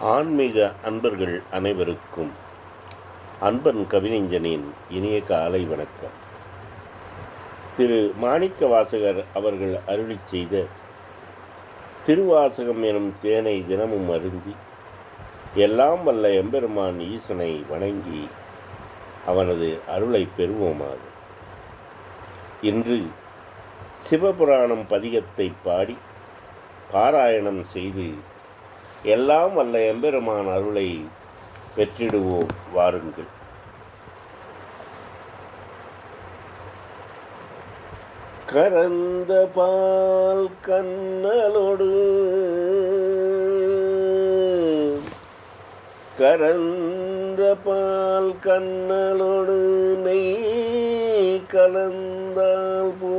ஆன்மீக அன்பர்கள் அனைவருக்கும் அன்பன் கவிஞனின் இனிய காலை வணக்கம். திரு மாணிக்க வாசகர் அவர்கள் அருளி செய்த திருவாசகம் எனும் தேனை தினமும் அருந்தி எல்லாம் வல்ல எம்பெருமான் ஈசனை வணங்கி அவனது அருளை பெறுவோமாக. இன்று சிவபுராணம் பதிகத்தை பாடி பாராயணம் செய்து எல்லாம் வல்ல எம்பெருமான் அருளை பெற்றிடுவோம் வாருங்கள். கரந்த பால் கண்ணலோடு கரந்த பால் கண்ணலோடு நெய் கலந்தால் போ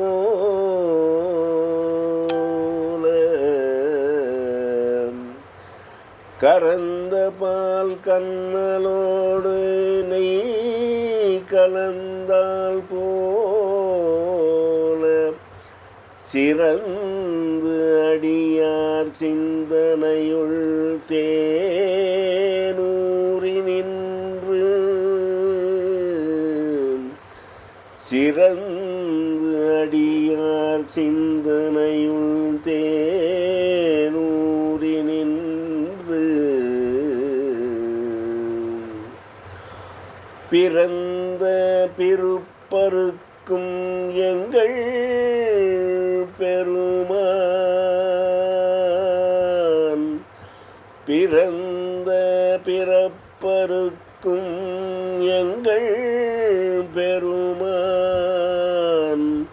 கரந்த பால் கண்ணலோடு நெய் கலந்தால் போல. சிறந்து அடியார் சிந்தனையுள் தேனூறி நின்று. சிறந்து அடியார் சிந்தனையுள் பிறந்த பிறப்பருக்கும் எங்கள் பெருமான். பிறந்த பிறப்பருக்கும் எங்கள் பெருமான்.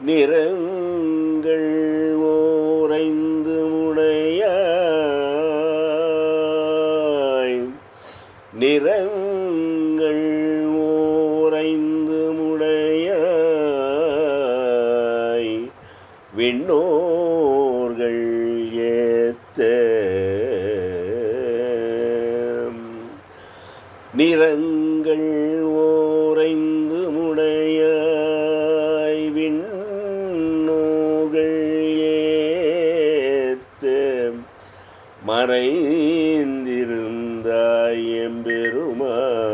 நிறங்கள் ஓரைந்து முடையாய் நிறங்கள் விண்ணோர்கள் ஏத்த. நிறங்கள் ஓரைந்து முடையாய் விண்ணோர்கள் ஏத்த. மறைந்திருந்தாய் எம்பெருமான்.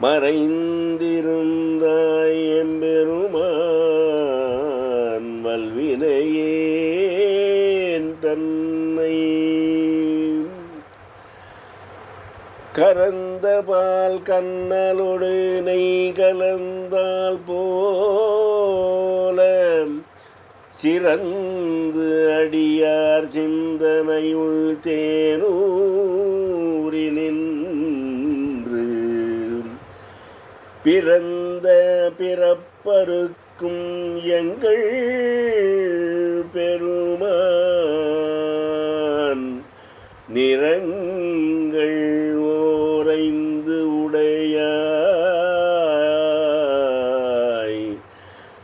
மறைந்திருந்த எம்பெருமான் வல்வினையேன் தன்னை. கரந்த பால் கண்ணலோடு நெய் கலந்தால் போல சிறந்து அடியார் சிந்தனையுள் தேனூரினின் பிறந்த பிறப்பருக்கும் எங்கள் பெருமான். நிறங்கள் ஓரைந்து உடையாய்.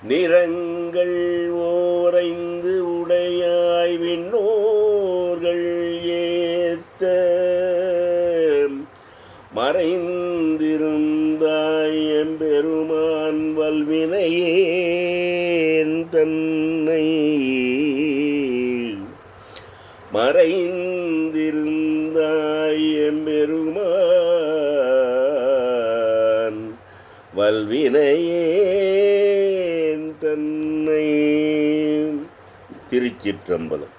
நிறங்கள் ஓரைந்து உடையாய் விண்ணோர்கள் ஏத்த. மறைந்திருந்தாய் எம்பெருமான் வல்வினையேன் தன்னை மறைந்திருந்தாய் எம்பெருமான் வல்வினையேன் தன்னை. திருச்சிற்றம்பலம்.